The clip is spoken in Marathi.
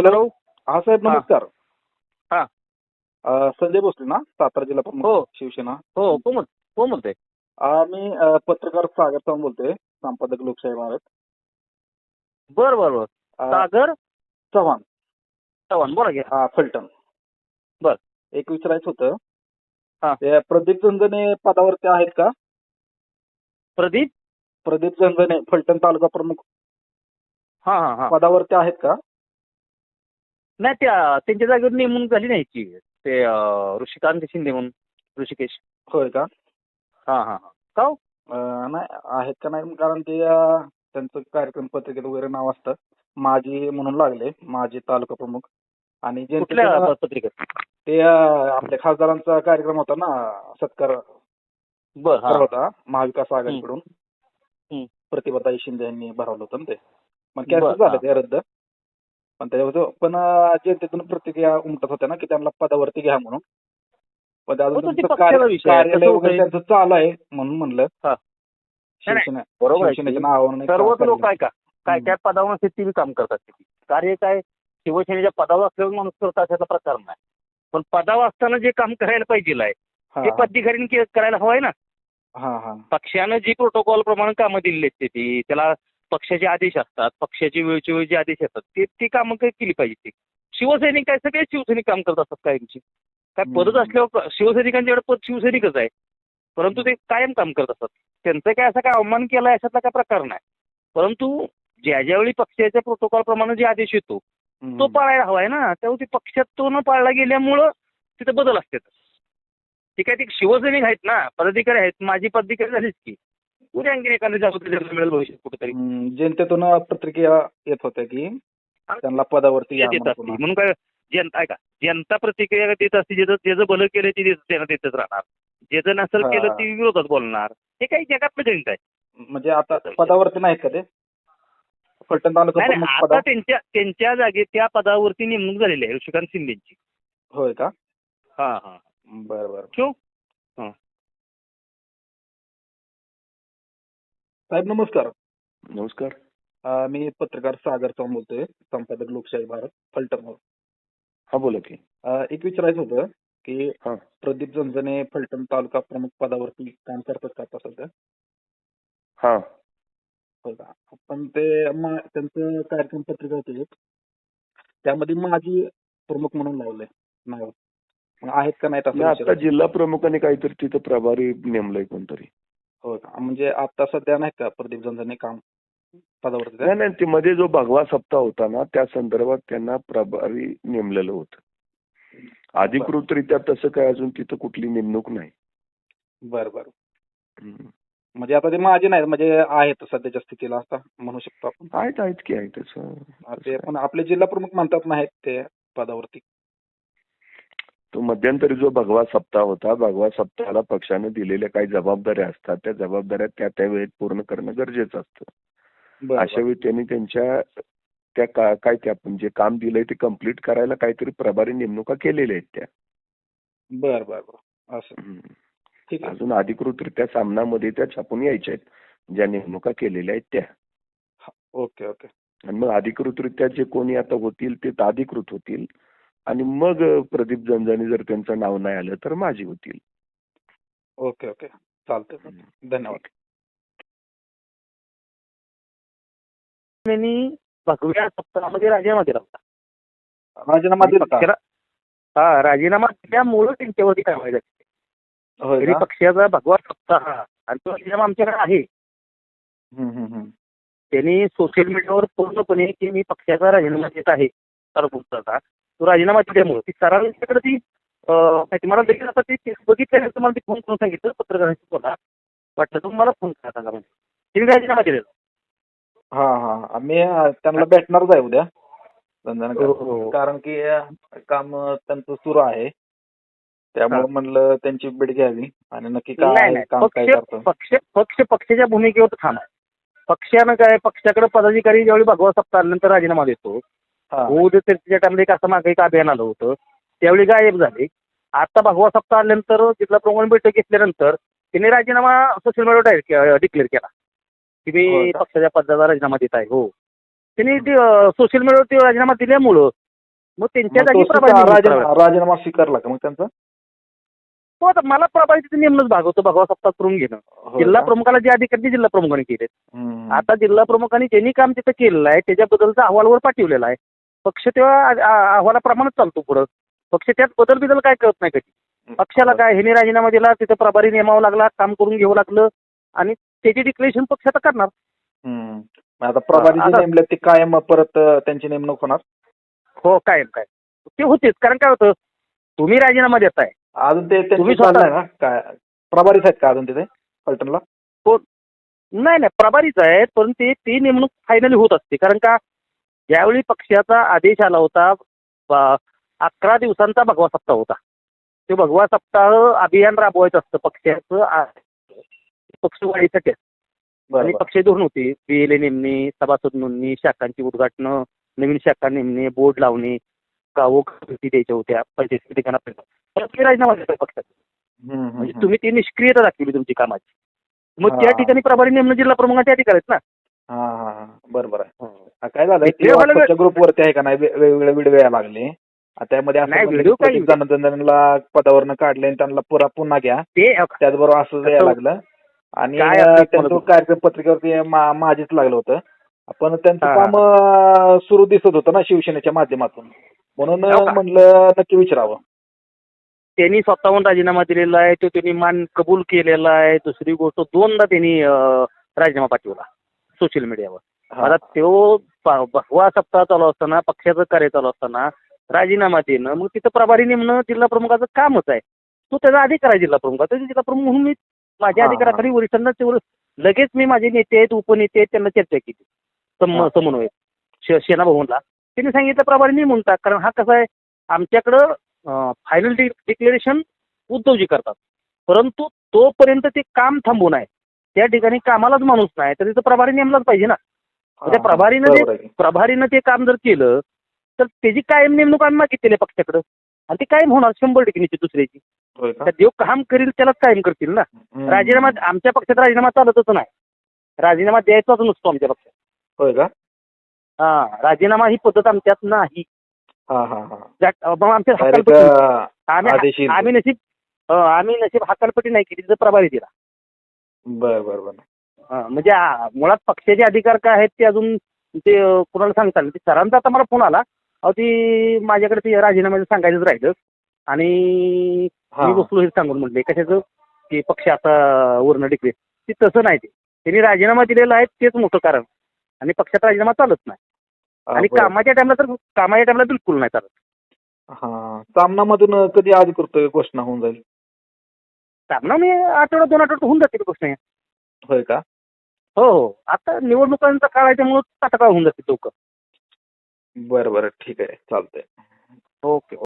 हॅलो. हा साहेब हा. नमस्कार. हा. संजय भोसले ना? सातारा जिल्हा हो. प्रमुख शिवसेना. हो कोण बोल कोण बोलतोय? मी पत्रकार सागर चव्हाण बोलतोय संपादक लोकशाही भारत बर बर बर. सागर? चव्हाण. चव्हाण बोला घ्या हा फलटण. बर. एक विचारायचं होतं. हा. ते प्रदीप झंझणे पदावरती आहेत का? प्रदीप? प्रदीप झंझणे फलटण तालुका प्रमुख हा हा हा. पदावरती आहेत का? नाही त्या त्यांच्या जागेवर नेमणूक झाली नाही ती. ते ऋषिकांत शिंदे म्हणून ऋषिकेश. होय का? हा हा हा. का हो? अ, नाही आहेत का नाही? कारण ते अ, त्यांचं कार्यक्रम पत्रिकेत वगैरे नाव असतं. माजी म्हणून लागले माजी तालुका प्रमुख. आणि कुठल्या जनतेचं पत्रिकेत? ते अ, आपल्या खासदारांचा कार्यक्रम होता ना सत्कार बर हा. होता महाविकास आघाडीकडून. हम्म. प्रतिभाताई शिंदे यांनी भरवलं होतं ना ते. बरं, कॅन्सल झालं. ते रद्द. पण त्याच्यावर पण जनतेतून प्रतिक्रिया उमटत होत्या ना की त्यांना पदावरती घ्या म्हणून. पण ते अजून हो, त्यांचं कार्य- आहे. कार्यालय वगैरे? त्यांचं चालू आहे म्हणून म्हणलं. हा. शिवसेना बरोबर आहे. शिवसेनेच्या. नावावर सर्वच लोक काय का काय. काय पदावर असते ती बी काम करतात. कार्य काय? शिवसेनेच्या पदावर असल्यावर माणूस करता अशाचा प्रकार नाही. पण पदावर असताना जे काम करायला पाहिजे आहे ते पदाधिकाऱ्यांनी के- करायला हवंय ना. हा हा. पक्षानं जी प्रोटोकॉल प्रमाणे कामं दिलेली आहेत ती त्याला पक्षाचे आदेश असतात पक्षाचे वेळचे वेळ जे आदेश असतात ते ती कामं काही केली पाहिजे ती. शिवसैनिक काय सगळे शिवसैनिक काम करत असतात कायमची काय पदच हम्म. असल्यावर शिवसैनिकांच्याकडे पद शिवसैनिकच आहे. परंतु ते कायम काम करत असतात. त्यांचं काय असा काय अवमान केला अशातला काय प्रकार नाही. परंतु ज्या ज्यावेळी पक्षाच्या प्रोटोकॉल प्रमाणे जे आदेश येतो. तो पाळायला हवाय ना. त्यामुळे ते पक्षात तो न पाळला गेल्यामुळं तिथे बदल असतात. ते काय ते शिवसैनिक आहेत ना. पदाधिकारी आहेत. माझी पदाधिकारी झालीच की. उद्या आणखी एखाद्या जबाबदारी मिळेल भविष्यात कुठेतरी. जनतेतून प्रतिक्रिया येत होत्या की त्यांना पदावरती म्हणून काय जनता आहे का जनता प्रतिक्रिया देत असते ज्याचं ज्याचं भलं केलं ते त्यांना देतच राहणार. ज्याचं नसल. केलं ते विरोधात बोलणार. हे काही जगातलं गणित आहे. म्हणजे आता पदावरती नाहीत का ते? फलटण तालुका नाही नाही, आता त्यांच्या त्यांच्या जागी त्या पदावरती नेमणूक झालेली आहे ऋषिकांत शिंदेची. होय का? हा हा. बरं बरं. ठेवू साहेब नमस्कार. नमस्कार. मी पत्रकार सागर चव्हाण बोलतोय संपादक लोकशाही भारत फलटण हा बोला की. एक विचारायचं होतं की हा. प्रदीप झंझणे फलटण तालुका प्रमुख पदावरती काम करतात का आता सध्या? हा. होय का? पण ते मा- त्यांचं कार्यक्रम पत्रिका होती एक. त्यामध्ये माजी प्रमुख म्हणून लावलंय नाव. मग आहेत का नाहीत असं नाही आता विचारायचं. जिल्हा प्रमुखाने काहीतरी तिथं प्रभारी नेमलंय कोणतरी. होय का म्हणजे आता सध्या नाही का प्रदीप काम पदावरती नाही नाही ते मध्ये जो भगवा सप्ताह होता ना त्या संदर्भात त्यांना प्रभारी नेमलेलं होतं. अधिकृतरित्या तसं काय अजून तिथं कुठली नेमणूक नाही. बरं बरं. हम्म. म्हणजे आता ते माझे नाहीत म्हणजे आहेत सध्याच्या स्थितीला आता म्हणू शकतो आपण. आहेत आहेत की आहेत ते पण आपले जिल्हा प्रमुख म्हणतात नाहीत ते पदावरती. तो मध्यंतरी जो भगवा सप्ताह होता भगवा सप्ताहाला पक्षाने दिलेल्या काही जबाबदाऱ्या असतात. त्या जबाबदाऱ्या त्या त्या वेळेत पूर्ण करणं गरजेचं असतं. अशा. वेळी त्यांनी त्यांच्या त्या का- काय ते आपण जे काम दिलंय ते कंप्लीट करायला काहीतरी प्रभारी नेमणुका केलेल्या आहेत त्या. बरं बरं बरं. असं. ठीक आहे. अजून अधिकृतरित्या सामनामध्ये त्या छापून यायच्या आहेत. ज्या नेमणुका केलेल्या आहेत त्या. Okay okay. आणि मग अधिकृतरित्या जे कोणी आता होतील ते अधिकृत होतील. आणि मग प्रदीप जंजानी जर त्यांचं नाव नाही आलं तर माझी होतील. Okay okay. चालतंय धन्यवाद. त्यांनी भगव्या सप्ताहामध्ये राजीनामा दिला होता. राजीनामा दिला? पक्षाला हा राजीनामा दिल्यामुळं त्यांच्यावरती झाली. होय तरी? पक्षाचा भगवा सप्ताह आणि तो राजीनामा आमच्याकडे आहे. हम्म, हम्म, हम्म. त्यांनी सोशल मीडियावर पूर्णपणे की मी पक्षाचा राजीनामा देत आहे सरपंचाचा तो राजीनामा दिल्यामुळे. ती सरांच्याकडे ती माहिती मला देखील आता ते बघितल्यानंतर मला ते फोन करून सांगितलं पत्रकारांशी बोला. वाटलं तर मला फोन करा सांगा म्हणजे त्यांनी राजीनामा दिलेला. हा हा. मी त्यांना भेटणारच आहे उद्या. हो, हो, हो. कारण की काम त्यांचं सुरू आहे. त्यामुळे. म्हणलं त्यांची भेट घ्यावी. आणि नक्की काय नाही आहे, नाही. काम काय पक्ष करतो. पक्ष पक्ष पक्षाच्या भूमिकेवर थांबा. पक्षानं काय पक्षाकडे पदाधिकारी ज्यावेळी भगवा सप्ताह आल्यानंतर राजीनामा देतो त्याच्या टाइमला एक असं मागे एक अभियान आलं होतं. त्यावेळी गायब झाले. आता भगवा सप्ताह आल्यानंतर जिल्हा प्रमुख बैठक घेतल्यानंतर त्यांनी राजीनामा सोशल मीडियावर डिक्लेअर केला. की होय मी का? पक्षाच्या पदाचा राजीनामा देत आहे हो. त्यांनी सोशल मीडियावर राजीनामा दिल्यामुळं मग त्यांच्या जागी राजीनामा स्वीकारला का मग त्यांचा? हो आता मला प्रभारीचं नेमणंच भाग होतं भगवा सप्ताह करून घेणं. होय जिल्हा का? प्रमुखाला जे अधिकार ते जिल्हा प्रमुखाने केले. आता जिल्हा प्रमुखांनी ज्यांनी काम तिथं केलेलं आहे त्याच्याबद्दलचा अहवालवर पाठवलेला आहे. पक्ष तेव्हा अहवालाप्रमाणेच चालतो पुढं. पक्ष त्यात बदल बिदल काय कळत नाही कधी. पक्षाला काय ह्याने राजीनामा दिला तिथं प्रभारी नेमावं लागला काम करून घ्यावं लागलं आणि त्याची डिक्लेरेशन पक्ष आता करणार. आता प्रभारी जे आता- नेमले ते कायम परत अं, त्यांची नेमणूक होणार? हो काय काय ते होतेच. कारण काय होतं? तुम्ही राजीनामा देताय. अजून ते त्यांची तुम्ही स्वतः- चाललंय ना? काय प्रभारीच आहेत का अजून तिथे फलटणला नाही नाही. प्रभारीच आहेत पण ते ती नेमणूक फायनली होत असते. कारण का? ज्यावेळी पक्षाचा आदेश आला होता अकरा दिवसांचा भगवा सप्ताह होता. ते भगवा सप्ताह अभियान राबवायचं असतं पक्षाचं पक्षवाढीसाठी. आणि पक्ष धोरण होते. पीएलए नेमणे सभासद नोंदणी शाखांची उद्घाटनं नवीन शाखा नेमणे बोर्ड लावणे गावो भेटी द्यायच्या होत्या पंचायत ठिकाणा राजीनामा देतात हम्म, म्हणजे. तुम्ही ती निष्क्रियता दाखवली तुमची कामाची. मग. त्या ठिकाणी प्रभारी नेमणं जिल्हा प्रमुखांचे अधिकार आहेत ना. हा हा हा. बरोबर आहे. काय झालं? ते ते व्हायला WhatsAppच्या ग्रुपवरती आहे का नाही? वेगवेगळे व्हिडिओ यायला लागले. त्यामध्ये असं जानंदनला पदावरनं काढले आणि त्यांना पुरा पुन्हा घ्या. त्याचबरोबर असं यायला लागलं. आणि त्यांचं कार्यक्रम पत्रिकेवरती माझीच लागलं होतं. पण त्यांचं. काम सुरू दिसत होतं ना शिवसेनेच्या माध्यमातून. म्हणून हो? म्हणलं नक्की विचारावं. त्यांनी स्वतःहून राजीनामा दिलेला आहे. तो त्यांनी मान कबूल केलेला आहे. दुसरी गोष्ट दोनदा त्यांनी राजीनामा पाठवला. सोशल मीडियावर. आता तो भगवा सप्ताह चालू असताना पक्षाचं कार्य चालू असताना राजीनामा देणं मग तिथं प्रभारी नेमणं जिल्हा प्रमुखाचं कामच आहे. तो त्याचा अधिकार आहे जिल्हा प्रमुखाचा तो जिल्हा प्रमुख म्हणून मी माझ्या. अधिकाराखाली वरिष्ठांना तेवढं लगेच मी माझे नेते आहेत उपनेते आहेत त्यांना चर्चा केली. सम. समन्वय. सेना भवनला त्यांनी सांगितलं प्रभारी नेमून टाक कारण हा कसा आहे आमच्याकडं फायनल डिक्लेरेशन उद्धवजी करतात. परंतु तोपर्यंत ते काम थांबून आहे. त्या ठिकाणी कामालाच माणूस नाही तर तिथं प्रभारी नेमलाच पाहिजे ना. म्हणजे हा, प्रभारीनं ते. प्रभारीनं ते काम जर केलं तर त्याची कायम नेमणूक आम्ही मागितलेली आहे पक्षाकडं. आणि ती कायम होणार शंभर टक्के निश्चित दुसऱ्याची? तर देव काम करील त्यालाच कायम करतील ना. राजीनामा आमच्या पक्षात राजीनामा चालतच नाही. राजीनामा द्यायचाच नसतो आमच्या पक्षात. होय का? हा राजीनामा ही पद्धत आमच्यात नाही. आमच्या हकालपट्टी आम्ही नशीब आम्ही नशीब हकालपट्टी नाही केली तर प्रभारी दिला. बर बर बर. हा, म्हणजे मुळात पक्षाचे अधिकार काय आहेत ते अजून ते कुणाला सांगता आलं? ते सरांचा आता मला फोन आला. अहो ती माझ्याकडे ते राजीनाम्याचं सांगायचंच राहिलं. आणि मी बसलो हे सांगून म्हटले कशाचं? की पक्ष आता वर्ण डिक्लेअर ते तसं नाही ते. त्यांनी राजीनामा दिलेला आहे तेच मोठं कारण. आणि पक्षात राजीनामा चालत नाही. आणि. कामाच्या टाइमला तर कामाच्या टाइमला बिलकुल नाही चालत. हा सामनामधून कधी अधिकृत घोषणा होऊन जाईल? सामना मी आठवडा दोन आठवडा होऊन जातील गोष्ट आहे. होय का? हो हो. आता निवडणुकांचा काळ आहे त्यामुळे तात्काळ होऊन जातील लोक बरं बरं. ठीक आहे. चालतंय. ओके.